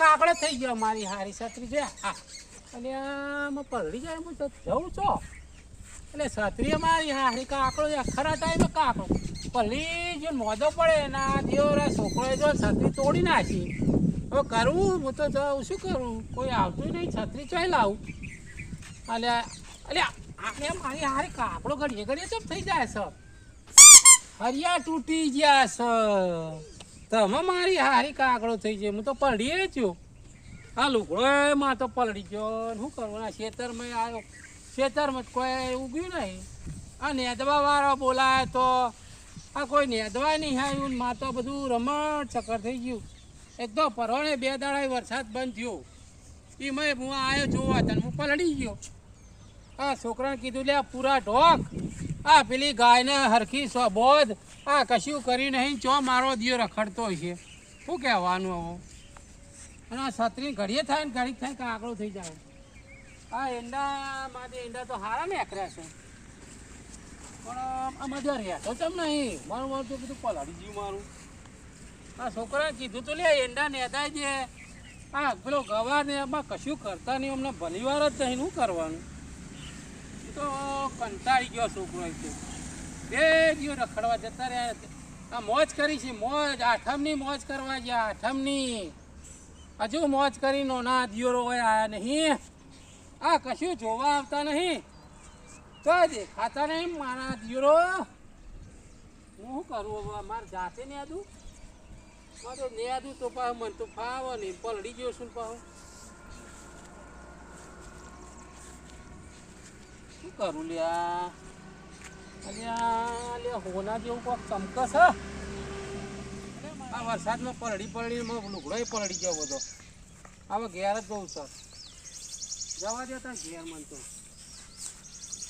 કાકડો થઈ ગયો મારી હારી છત્રી છે. હા. અને આમાં પલળી જાય હું જઉં છો? એટલે છત્રી મારી હારી કાકડો ખરા ટાઈમે કાકડો. પલળી જે મોદો પડે ના દેવરા છોકરોએ જો છત્રી તોડી નાખી. હવે કરવું હું તો જાઉં. શું કરું? કોઈ આવતું નહીં. છત્રી ચોય લાવું. એટલે અલ્યા આપણે મારી હારી કાકડો ઘડીએ ઘડીએ ચમ થઈ જાય સર હરિયા તૂટી ગયા છે. તમે મારી હારી કાકડો થઈ છે. હું તો પડીએ છું. આ લુગડો માં તો પલડી ગયો શું કરવાના ખેતરમાં આવ્યો ખેતરમાં કોઈ ઉગ્યું નહીં. આ નેદવા વાળો બોલાય તો આ કોઈ નેદવા નહીં આવ્યું માં તો બધું રમણ ચક્કર થઈ ગયું. એક તો પરોણે બે દાડા વરસાદ બંધ થયો. એમાં હું આવ્યો જોવા તને હું પલડી ગયો. આ છોકરાને કીધું, લે પૂરા ઢોક. આ પેલી ગાયને હરખી સ્વબોધ આ કશું કરી નહીં, ચો મારો દિયો રખડતો છે? શું કહેવાનું હવે અને આ છત્રી ઘડીએ થાય ને ઘડી થાય કે આંકડો થઈ જાય. આ ઈંડા માટે ઈંડા તો હારા નીકળ્યા છે. પણ આ મજા રહેતો તમને નહીં? મારું મારું તો બધું પલાડી ગયું મારું. આ છોકરાએ કીધું તો, લે ઈંડા નેતાય જે આ પેલો ગવા ને એમાં કશું કરતા નહીં, અમને ભલીવાર જ નહીં, શું કરવાનું? એ તો કંટાળી ગયો છોકરો તો. બે દિવસ રખડવા જતા રહ્યા આ મોજ કરી છે, મોજ, આઠમની મોજ કરવા ગયા, આઠમની. હજુ મોજ કરી નોના દિયોરો આયા નહીં. આ કશું જોવા આવતા નહીં. તો દેખાતા નહીં મારા દિયોરો. હું શું કરું મારે જાતે ને આદું મારે ને આદું તો પાછું મને તો ફાવો નહીં પલડી ગયો ને પાછું શું કરું લ્યા? અલ્યા હોના જેવું કોક ચમકસ હ? આ વરસાદમાં પલડી પલડી લુગડો પલડી ગયો બધો. હવે ઘેર જ જવું સર જવા દે તાર ઘેર મન તો.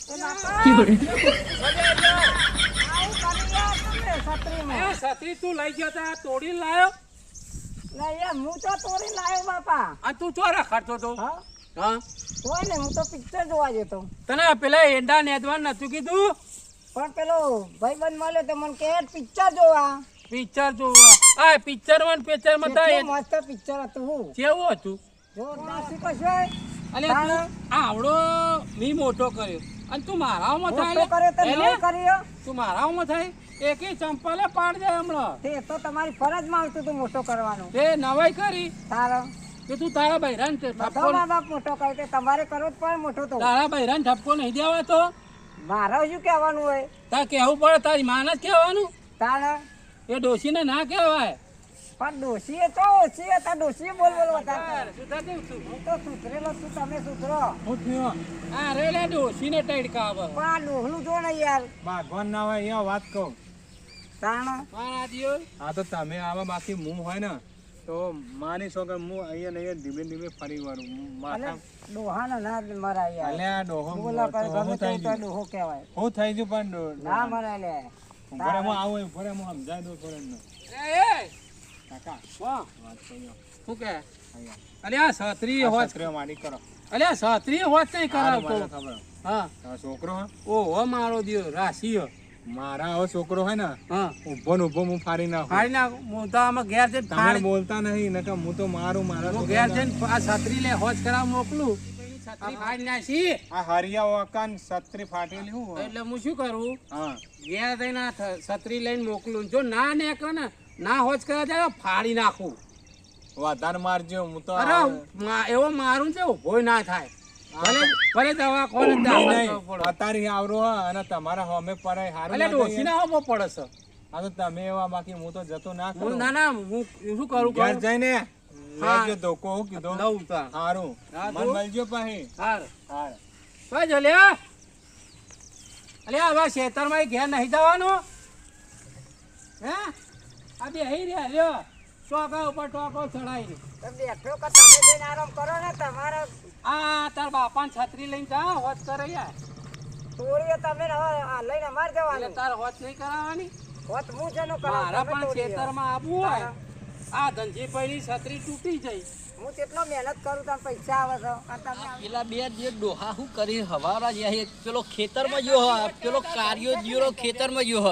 છત્રી તું લઈ ગયો તા તોડીને લાયો? હું તો તોડી લાવ્યો બાપા. આ તું ચો રખડતો તો હા? હા? ને હું તો પિક્ચર જોવા જતો. તને પેલા એંડા નેદવા નતું કીધું? પણ પેલો ભાઈબંધ મળ્યો તો મને કે પિક્ચર જોવા. પિક્ચર જોવા. આ પિક્ચરમાં પિક્ચરમાં થાય. મસ્ત પિક્ચર હતું હું. કેવું હતું? જોરદાર શું કશું અલે તું આવડો મી મોટો કર્યો. અને તું મારામાં થાય કર્યો તો. નવો કર્યો? તું મારામાં થાય. એકે ચંપલે પાડ જાય હમણાં. તે તો તમારી ફરજમાં આવતું હતું મોટો કરવાનું. તે નવાઈ કરી. તારો. કે તું તારા બૈરાન ઠપકો મા બાપ મોટો કરે કે તમારે કરવો જ પણ મોટો તો. તારા બૈરાન ઠપકો નહીં દેવા તો મારે શું કહેવાનું હોય? તાર કહેવું પડે તારી માને જ કહેવાનું. તારે એ ડોશીને ના કહેવાય. પણ ડોશીએ તો ઓછી હતા ડોશી બોલ બોલ વધારે હું તો સુધરેલો છું તમે સુધરો. હું થયો. આ રે લે ડોશીને ટેડકા આવે પણ આ ડોહલું જો ને યાર. ભગવાન ના હોય અહીંયા વાત કહું. તાણ? મારા દિયો. આ તો તમે આવા બાકી મું હોય ને. તો માની છો કે હું અહીંયા ને અહીંયા ધીમે ધીમે ફરી વળું. માથા ડોહાનો ના મરાય યાર. અલ્યા ડોહો બોલા કરે ગમે હું તો ડોહો કહેવાય. હું થઈ ગયું પણ ના મરાય લે. ઉભરે હું આવું ઉભરે હું સમજાય દઉં થોડે એ એ કાકા. વાહ. વાત કહ્યો શું કે અલે આ છત્રી હોત છત્રીઓ મારી કરો. અલે છત્રી હોત નહીં મને કરાવતો. ખબર. હા. છોકરો હે? ઓહો મારો દિયો રાશિ હો. મારા આવો છોકરો હોય ને ઊભો ને ઊભો હું ફાડી નાખું. ફાડી નાખું. હું તો આમાં ઘેર છે ફાડી બોલતા નહીં નકર હું તો મારું મારા હું ઘેર છે આ છત્રી લે હોજ કરાવ મોકલું. છત્રી ફાડી નાખી. આ હરિયા વકાન છત્રી ફાટેલી હું એટલે હું શું કરું? હા. ઘેર આ છત્રી લઈને મોકલું. જો ના નીકળે ને ના હોજ કરા જાય ફાડી નાખું. વધારે મારજો હું તો અરે એવો મારું છે ઊભો ના થાય. ભલે ભલે દવા નહીં, દાખલ નહીં. કરવો પડે. અતારી આવરો અને તમારા હોમે પરાય હારું એટલે ના ડોસી થાય. ના હોવો પડે છે. આ તો તમે એવા બાકી હું તો જતો ના કરું. ના ના હું શું કરું ઘેર કરું જઈને હા. લેજો ધોકો હું કીધું લઉં તાર. હારું. મન મળજો પાહી. હાર. હાર. કઈ જો લ્યા. અલ્યા હવે ખેતરમાં ઘેર નહીં જવાનું. હે? આ બે રહ્યા લ્યો. ટોકા ઉપર ટોકો ચડાવી તો બેઠો કે તમે જઈને આરામ કરો ને તમારે આ તાર બાપાને છત્રી લઈને જા હોત કરે યાર તોડીએ તમે હવે આ લઈને અમારે જવાનું. તાર હોત નહીં કરાવવાની? હોત હું જેનું કરાવું, મારા પણ ખેતરમાં આવવું હોય. આ ધનજીભાઈની છત્રી તૂટી જઈ. હું કેટલો મહેનત કરું તમે પૈસા આવે છે પેલા બે જે ડોહા હું કરી હવારા જ્યાં પેલો ખેતરમાં ગયો હ પેલો કાર્યો જીરો ખેતરમાં ગયો હ.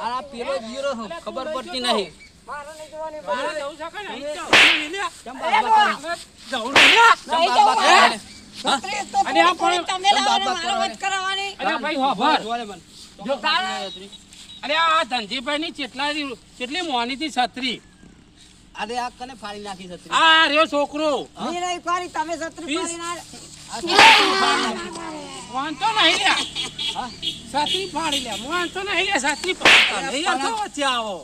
આ પેલો જીરો ખબર પડતી નહીં. મારે નહીં જોવાની મારે જવું છે કે નહીં? જવું? છત્રી. વચ ફાડી નહીં તમે છત્રી વાંધો નહીં સાચી ફાડી લે. વચ્ચે આવો.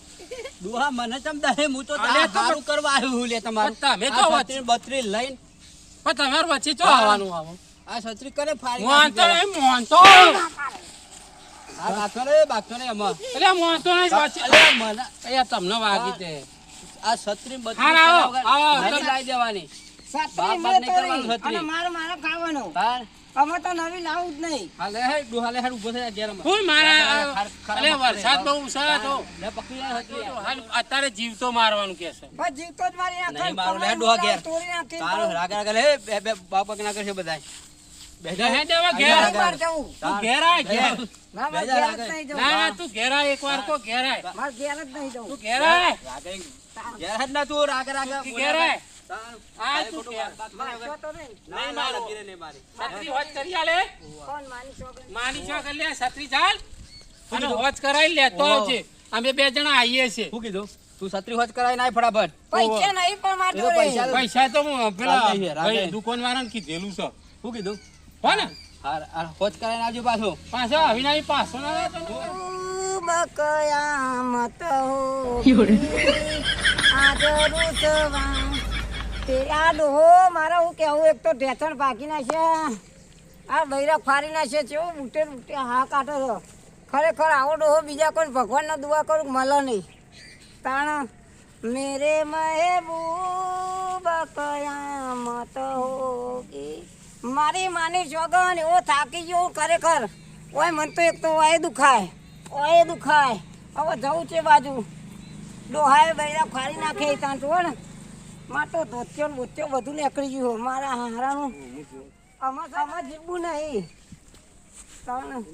ડોહા મને ચમ દહે? હું તો તારે તો સારું કરવા આવ્યો હું લે તમારું. તમે તો છત્રી બત્રી લઈને પણ તમારે વચ્ચે તો આવવાનું આવો. આ છત્રી કરે ફાડી વાંધો એ નહીં મોનતો આ બાગતો નહીં બાગતો નહીં આમાં એટલે મોનતો નહીં વચ્ચે અલે મને અહીંયા તમને વાગી તે. આ છત્રી બત્રી આવો, આવો, લાવી દેવાની. સાત બાપ બાપ નહીં કરવાનું છત્રી. અને મારે મારે ખાવાનું. તાર અમે તો નવી લાવું જ નહીં. હાલે હે ડોહા હાર ઊભો ઘેર અમાર. હું મારા અરે વરસાદ બહુ ઉસા તો લે પકડી લે છત્રી હાલ અત્યારે જીવતો મારવાનું કે છે. બસ જીવતો જ મારી આ નહીં મારું લે ડોહા ઘેર. તોડી નાખી. તારો રાગ રાગ લે બે બે બાપ પગ ના કરશે બધાય. બેજા હે દેવા ઘેર. બહાર જાઉં. તું ઘેર આ ઘેર. ના, મારે ઘેર જ નહીં જાઉં. ના ના તું ઘેર આય એકવાર તો ઘેર આ મારે ઘેર જ નહીં જાઉં. તું ઘેર આય. ઘેર જ ના તું રાગ રાગ. ઘેર આય. આય તું ઘેર નહીં. ના ના નહીં મારી. છત્રી હોજ કરી આલે. કોણ? માની છોકરી? માની છો લે છત્રી ચાલ. અને હોજ કરાઈ લે તો આવજે અમે બે જણા આવીએ છીએ શું કીધું? તું છત્રી હોજ કરાય નાય ફટાફટ. પૈસા નહીં પણ મારે જોડે. પૈસા પૈસા તો પેલા રાગે છે, રાગે. ભાઈ દુકાન વાળાને કીધેલું છે. શું કીધું? હો ને હોજ કરાય આવજો પાછો. પાછો અવિનાશ પાછો ના આવે બકયામત આજ રૂસવા. તે આ ડોહો, મારે હું કેવું, એક તો ઢેચણ પાકી નાખે. આ બૈરા ફાડી નાખે એવું બુટે બુટે હા કાઢે ખરેખર આવો ડોહો, બીજા કોઈ ભગવાનનો દુઆ કરું, મળે નહીં. તાણ મેરે મહેબૂબ કયામત હોગી. મારી માની જોગન એવો થાકી ગયો ખરેખર. ઓય, મન તો એક તો ઓય દુખાય ઓય દુખાય. હવે જવું છે બાજુ. ડોહાએ બૈરા ફાડી નાખે ત્યાં તો ને. માં તો ધોત્યો બોત્યો બધું નીકળી ગયું મારા હારાનું. આમાં આમાં જીવવું નહીં. તાણ